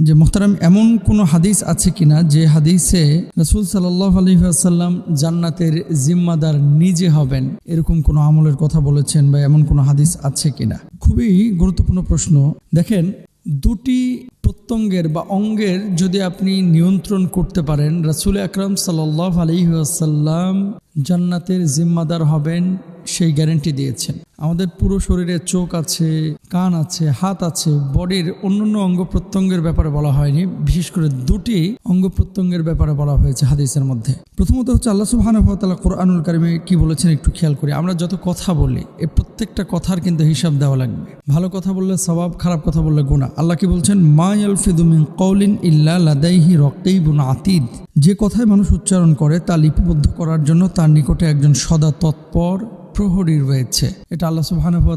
যে মোহতারাম, এমন কোনো হাদিস আছে কিনা যে হাদিসে রসুল আলহিহাসাল্লাম জান্নাতের জিম্মাদার নিজে হবেন? এরকম কোনো আমলের কথা বলেছেন বা এমন কোনো হাদিস আছে কিনা? খুবই গুরুত্বপূর্ণ প্রশ্ন। দেখেন, দুটি প্রত্যঙ্গের বা অঙ্গের যদি আপনি নিয়ন্ত্রণ করতে পারেন, রাসুল আকরাম সাল্লাহ আলহিহাসাল্লাম জান্নাতের জিম্মাদার হবেন সেই গ্যারেন্টি দিয়েছেন। আমাদের পুরো শরীরে চোখ আছে, কান আছে, হাত আছে, বডির অন্যান্য অঙ্গ প্রত্যঙ্গের ব্যাপারে বলা হয়নি, বিশেষ করে দুটি অঙ্গ প্রত্যঙ্গের ব্যাপারে বলা হয়েছে হাদিসের মধ্যে। প্রথমত হচ্ছে আল্লাহ সুবাহানুভাতালা কোরআনুল কারিমে কি বলেছেন একটু খেয়াল করি। আমরা যত কথা বলি এই প্রত্যেকটা কথার কিন্তু হিসাব দেওয়া লাগবে। ভালো কথা বললে সবাব খারাপ কথা বললে গুণা আল্লাহ কি বলছেন? মা কৌলিন ইল্লা লাদাইহি রকেইবুন আতিদ যে কথায় মানুষ উচ্চারণ করে তা লিপিবদ্ধ করার জন্য তার নিকটে একজন সদা তৎপর প্রহরী রয়েছে। এটা আল্লাহ সুবহানাহু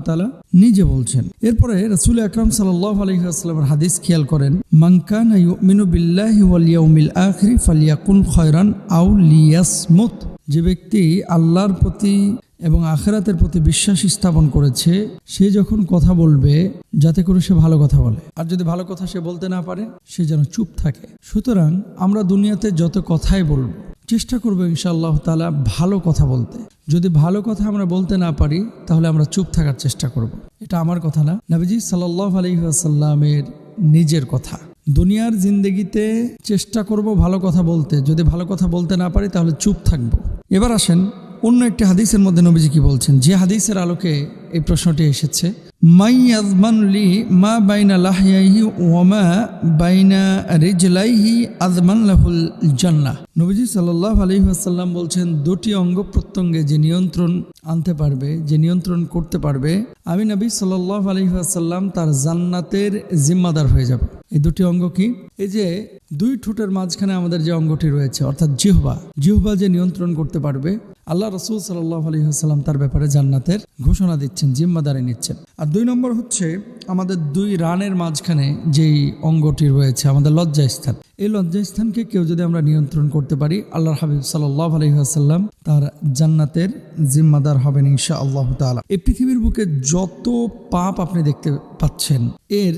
নিজে বলছেন। এরপরে রাসূল আকরাম সাল্লাল্লাহু আলাইহি ওয়াসাল্লামের হাদিস খেয়াল করেন, মান কানা ইউমিনু বিল্লাহি ওয়াল ইয়াউমিল আখির ফালিয়াকুন খায়রান আও লিয়াসমুত। যে ব্যক্তি আল্লাহর প্রতি এবং আখেরাতের প্রতি বিশ্বাস স্থাপন করেছে, সে যখন কথা বলবে, যাতে করে সে ভালো কথা বলে। আর যদি ভালো কথা সে বলতে না পারে, সে যেন চুপ থাকে। সুতরাং আমরা দুনিয়াতে যত কথাই বলব, চেষ্টা করব ইনশাআল্লাহ তালা ভালো কথা বলতে। যদি ভালো কথা আমরা বলতে না পারি, তাহলে আমরা চুপ থাকার চেষ্টা করব। এটা আমার কথা না। নবীজি সাল্লাহ আলহিহাসাল্লামের নিজের কথা। দুনিয়ার জিন্দগিতে চেষ্টা করব ভালো কথা বলতে। যদি ভালো কথা বলতে না পারি, তাহলে চুপ থাকব। এবার আসেন অন্য একটি হাদিসের মধ্যে নবীজি কি বলছেন? যে হাদিসের আলোকে এই প্রশ্নটি এসেছে, মাই আজমানলি মা বাইনা লাহিয়াহি ওয়ামা বাইনা রিজলাইহি আজমান লাহুল জান্নাহ। নবীজি সাল্লাহ আলহিহাসাল্লাম বলছেন, দুটি অঙ্গ প্রত্যঙ্গে যে নিয়ন্ত্রণ আনতে পারবে, যে নিয়ন্ত্রণ করতে পারবে, আমি নবী সাল্লাহ আলহিহাসাল্লাম তার জান্নাতের জিম্মাদার হয়ে যাব। এই দুটি অঙ্গ কি? এই যে দুই ঠোঁটের মাঝখানে আমাদের যে অঙ্গটি রয়েছে, অর্থাৎ জিহবা জিহবা যে নিয়ন্ত্রণ করতে পারবে, আল্লাহ রসুল সাল্লাহ আলহিহাস্লাম তার ব্যাপারে জান্নাতের ঘোষণা দিচ্ছেন, জিম্মাদারি নিচ্ছেন। আর দুই নম্বর হচ্ছে আমাদের দুই রানের মাঝখানে যেই অঙ্গটি রয়েছে, আমাদের লজ্জাস্থান। এই লজ্জাস্থানকে কেউ যদি আমরা নিয়ন্ত্রণ করতে পারি আল্লাহ হাবিব সাল্লাহ আলহিহাস্লাম তার জান্নাতের জিম্মাদার হবেন ইনশা আল্লাহ তালা এই পৃথিবীর বুকে যত পাপ আপনি দেখতে পাচ্ছেন, এর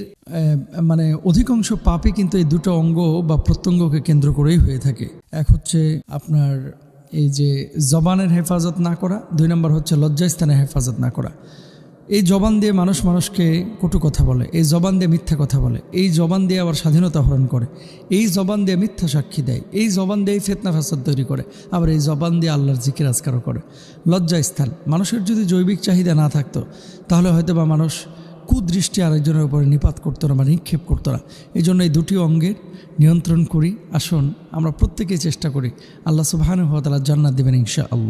মানে অধিকাংশ পাপই কিন্তু এই দুটো অঙ্গ বা প্রত্যঙ্গকে কেন্দ্র করেই হয়ে থাকে। এক হচ্ছে আপনার এই যে জবানের হেফাজত না করা, দুই নম্বর হচ্ছে লজ্জাস্থানের হেফাজত না করা। এই জবান দিয়ে মানুষ মানুষকে কটু কথা বলে, এই জবান দিয়ে মিথ্যা কথা বলে, এই জবান দিয়ে আবার স্বাধীনতা হরণ করে, এই জবান দিয়ে মিথ্যা সাক্ষী দেয়, এই জবান দিয়ে ফেতনা ফাসাদ তৈরি করে, আবার এই জবান দিয়ে আল্লাহর জিকির আজকারও করে। লজ্জাস্থান, মানুষের যদি জৈবিক চাহিদা না থাকতো, তাহলে হয়তো বা মানুষ কুদৃষ্টি আরেকজনের উপরে নিপাত করতো না বা নিক্ষেপ করতো না। এই জন্য এই দুটি অঙ্গের নিয়ন্ত্রণ করি আসুন আমরা প্রত্যেকেই চেষ্টা করি আল্লাহ সুবাহানুভাতালা জান্নাত দেবেন ইনশা আল্লাহ